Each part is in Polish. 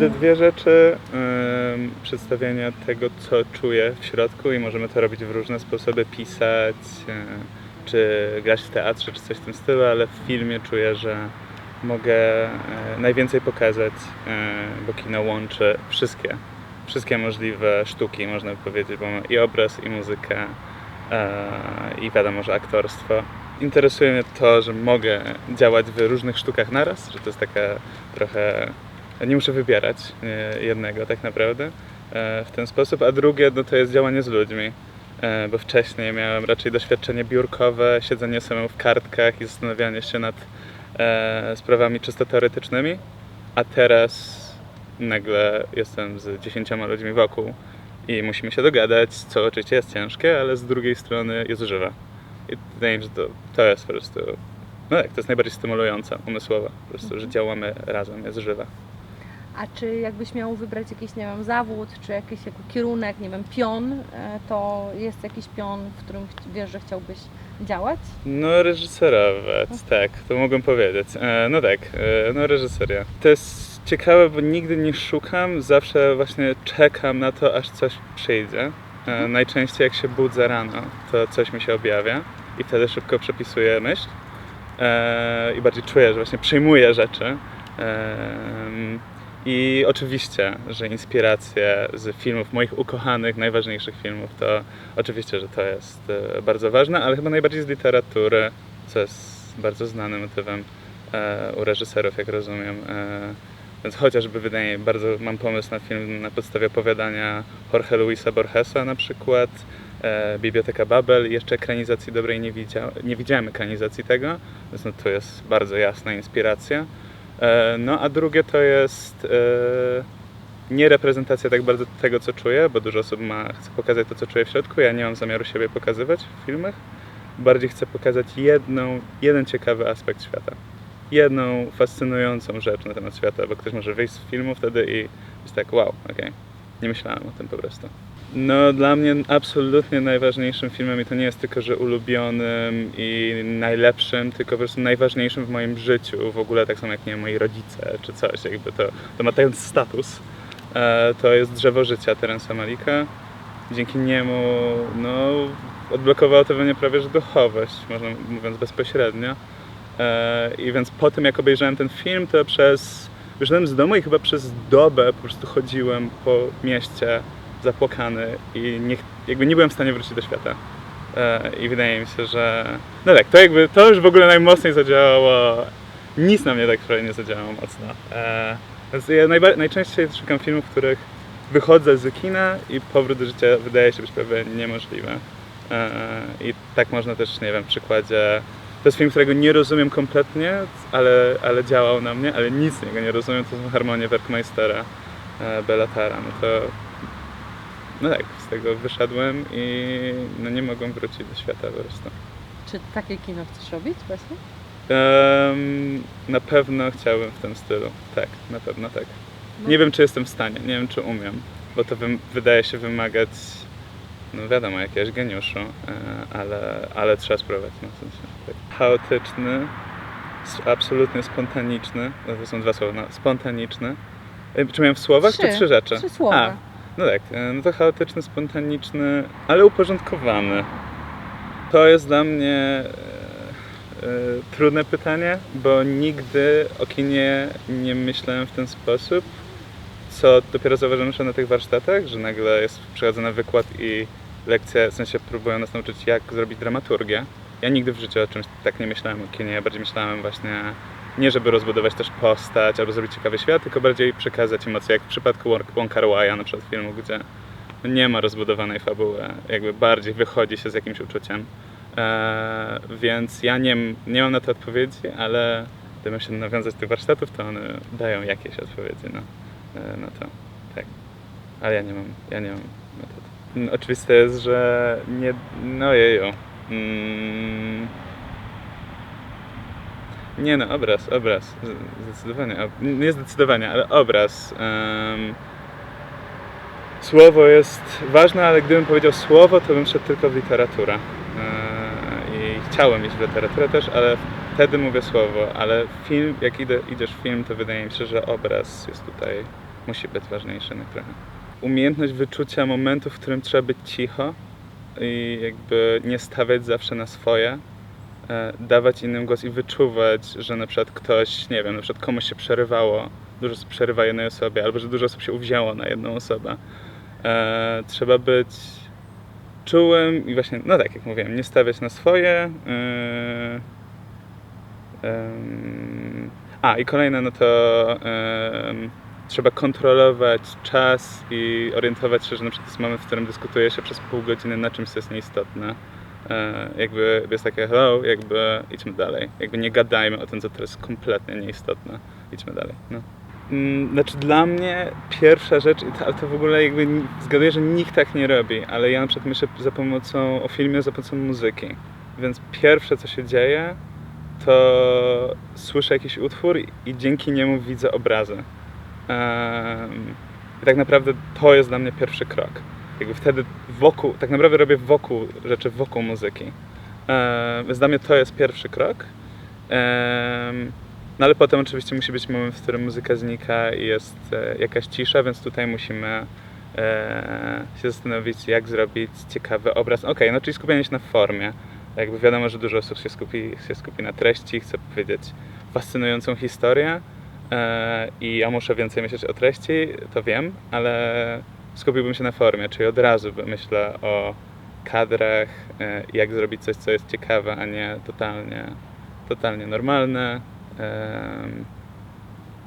Widzę dwie rzeczy. Ym, przedstawienie tego, co czuję w środku i możemy to robić w różne sposoby, pisać, yy, czy grać w teatrze, czy coś w tym stylu, ale w filmie czuję, że mogę yy, najwięcej pokazać, yy, bo kino łączy wszystkie, wszystkie możliwe sztuki, można by powiedzieć, bo mamy i obraz, i muzykę, i wiadomo, że aktorstwo. Interesuje mnie to, że mogę działać w różnych sztukach naraz, że to jest taka trochę nie muszę wybierać e, jednego tak naprawdę e, w ten sposób, a drugie no, to jest działanie z ludźmi, e, bo wcześniej miałem raczej doświadczenie biurkowe, siedzenie samemu w kartkach i zastanawianie się nad sprawami czysto teoretycznymi, a teraz nagle jestem z dziesięcioma ludźmi wokół i musimy się dogadać, co oczywiście jest ciężkie, ale z drugiej strony jest żywe. I wydaje mi się, że to, to jest po prostu, no tak, to jest najbardziej stymulujące umysłowo, po prostu, że działamy razem, jest żywe. A czy jakbyś miał wybrać jakiś, nie wiem, zawód, czy jakiś jako kierunek, nie wiem, pion, e, to jest jakiś pion, w którym wiesz, że chciałbyś działać? No reżyserować, tak, to mogłem powiedzieć. E, no tak, e, no reżyseria. To jest ciekawe, bo nigdy nie szukam, zawsze właśnie czekam na to, aż coś przyjdzie. E, najczęściej jak się budzę rano, to coś mi się objawia i wtedy szybko przepisuję myśl i bardziej czuję, że właśnie przyjmuję rzeczy. I oczywiście, że inspiracje z filmów, moich ukochanych, najważniejszych filmów, to oczywiście, że to jest e, bardzo ważne, ale chyba najbardziej z literatury, co jest bardzo znanym motywem e, u reżyserów, jak rozumiem. E, więc chociażby wydaje mi bardzo mam pomysł na film na podstawie opowiadania Jorge Luisa Borgesa na przykład, e, Biblioteka Babel, jeszcze ekranizacji dobrej nie, widział, nie widziałem ekranizacji tego, więc no, to jest bardzo jasna inspiracja. E, No a drugie to jest e, nie reprezentacja tak bardzo tego, co czuję, bo dużo osób ma, chce pokazać to, co czuję w środku. Ja nie mam zamiaru siebie pokazywać w filmach. Bardziej chcę pokazać jedną, jeden ciekawy aspekt świata. Jedną fascynującą rzecz na temat świata, bo ktoś może wyjść z filmu wtedy i jest tak, wow, okej, nie myślałem o tym po prostu. No, dla mnie absolutnie najważniejszym filmem, i to nie jest tylko, że ulubionym i najlepszym, tylko po prostu najważniejszym w moim życiu, w ogóle tak samo jak nie moi rodzice czy coś, jakby to, to ma ten status, e, to jest Drzewo Życia Terensa Malika. Dzięki niemu, no, odblokowało to we mnie prawie że duchowość, można mówiąc bezpośrednio. E, I więc po tym, jak obejrzałem ten film, to przez, wyszedłem z domu i chyba przez dobę po prostu chodziłem po mieście zapłakany i nie, jakby nie byłem w stanie wrócić do świata. E, I wydaje mi się, że no tak, to jakby to już w ogóle najmocniej zadziałało. Nic na mnie tak prawie nie zadziałało mocno. E, Więc ja najczęściej szukam filmów, w których wychodzę z kina i powrót do życia wydaje się być prawie niemożliwy. E, I tak można też, nie wiem, w przykładzie. To jest film, którego nie rozumiem kompletnie, ale, ale działał na mnie, ale nic z niego nie rozumiem. To są harmonie Werkmeistera, Bellatara. No to no tak, z tego wyszedłem i no nie mogłem wrócić do świata po prostu. Czy takie kino chcesz robić właśnie? Em, na pewno chciałbym w tym stylu. Tak, na pewno tak. No. Nie wiem, czy jestem w stanie, nie wiem, czy umiem, bo to wydaje się wymagać, no wiadomo, jakiegoś geniuszu, e, ale, ale trzeba spróbować. No, w sensie, tak. Chaotyczny, absolutnie spontaniczny, to są dwa słowa, no, spontaniczny. E, Czy miałem w słowach, czy trzy rzeczy? Trzy słowa. A, no tak, no to chaotyczny, spontaniczny, ale uporządkowany. To jest dla mnie e, e, trudne pytanie, bo nigdy o kinie nie myślałem w ten sposób, co dopiero zauważyłem na tych warsztatach, że nagle jest przychodzę na wykład i lekcja, w sensie próbują nas nauczyć jak zrobić dramaturgię. Ja nigdy w życiu o czymś tak nie myślałem o kinie, ja bardziej myślałem właśnie nie żeby rozbudować też postać albo zrobić ciekawy świat, tylko bardziej przekazać emocje, jak w przypadku Won- Wonka Wai na przykład filmu, gdzie nie ma rozbudowanej fabuły, jakby bardziej wychodzi się z jakimś uczuciem. Eee, więc ja nie, nie mam na to odpowiedzi, ale gdybym się nawiązać do tych warsztatów, to one dają jakieś odpowiedzi na, e, na to. Tak. Ale ja nie mam, ja nie mam metod. Oczywiste jest, że nie, no jeju. Mm, nie no, obraz, obraz. Zdecydowanie. ob- Nie zdecydowanie, ale obraz. Em, słowo jest ważne, ale gdybym powiedział słowo, to bym szedł tylko w literaturę. E, I chciałem iść w literaturę też, ale wtedy mówię słowo. Ale film, jak idę, idziesz w film, to wydaje mi się, że obraz jest tutaj musi być ważniejszy jednak trochę. Umiejętność wyczucia momentu, w którym trzeba być cicho i jakby nie stawiać zawsze na swoje, dawać innym głos i wyczuwać, że na przykład ktoś, nie wiem, na przykład komuś się przerywało, dużo osób przerywa jednej osobie, albo że dużo osób się uwzięło na jedną osobę. E, trzeba być czułym i właśnie, no tak jak mówiłem, nie stawiać na swoje. Yy, a i kolejne, no to trzeba kontrolować czas i orientować się, że na przykład jest moment, w którym dyskutuje się przez pół godziny na czymś, co jest nieistotne. E, jakby jest takie hello, jakby idźmy dalej. Jakby nie gadajmy o tym, co teraz jest kompletnie nieistotne. Idźmy dalej. No. Mm, Znaczy dla mnie pierwsza rzecz, ale to w ogóle jakby zgaduję, że nikt tak nie robi, ale ja na przykład myślę za pomocą, o filmie za pomocą muzyki. Więc pierwsze co się dzieje, to słyszę jakiś utwór i, dzięki niemu widzę obrazy. Em, I tak naprawdę to jest dla mnie pierwszy krok. Jakby wtedy wokół, tak naprawdę robię wokół rzeczy, wokół muzyki. Em, Więc dla mnie to jest pierwszy krok. Em, no ale potem oczywiście musi być moment, w którym muzyka znika i jest e, jakaś cisza, więc tutaj musimy e, się zastanowić, jak zrobić ciekawy obraz. Okej, no czyli skupienie się na formie. Jakby wiadomo, że dużo osób się skupi, się skupi na treści, chce powiedzieć fascynującą historię e, i ja muszę więcej myśleć o treści, to wiem, ale skupiłbym się na formie, czyli od razu myślę o kadrach, e, jak zrobić coś, co jest ciekawe, a nie totalnie, totalnie normalne.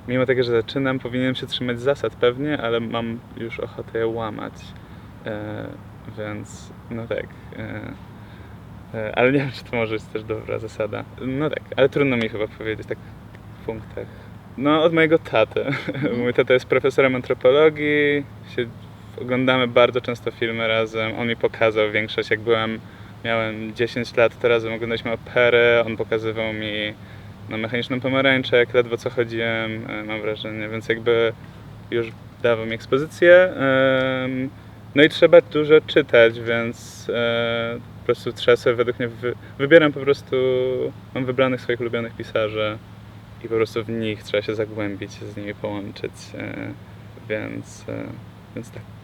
Mimo tego, że zaczynam, powinienem się trzymać zasad pewnie, ale mam już ochotę je łamać. E, więc no tak. E, ale nie wiem, czy to może jest też dobra zasada. No tak, ale trudno mi chyba powiedzieć tak w punktach. No od mojego taty. Mój tata jest profesorem antropologii. Oglądamy bardzo często filmy razem. On mi pokazał większość, jak byłem, miałem 10 lat, to razem oglądaliśmy operę. On pokazywał mi na mechaniczną pomarańczę, jak ledwo co chodziłem, e, mam wrażenie, więc jakby już dawał mi ekspozycję. No i trzeba dużo czytać, więc e, po prostu trzeba według mnie, wy, wybieram po prostu, mam wybranych swoich ulubionych pisarzy i po prostu w nich trzeba się zagłębić, z nimi połączyć, e, więc, więc tak.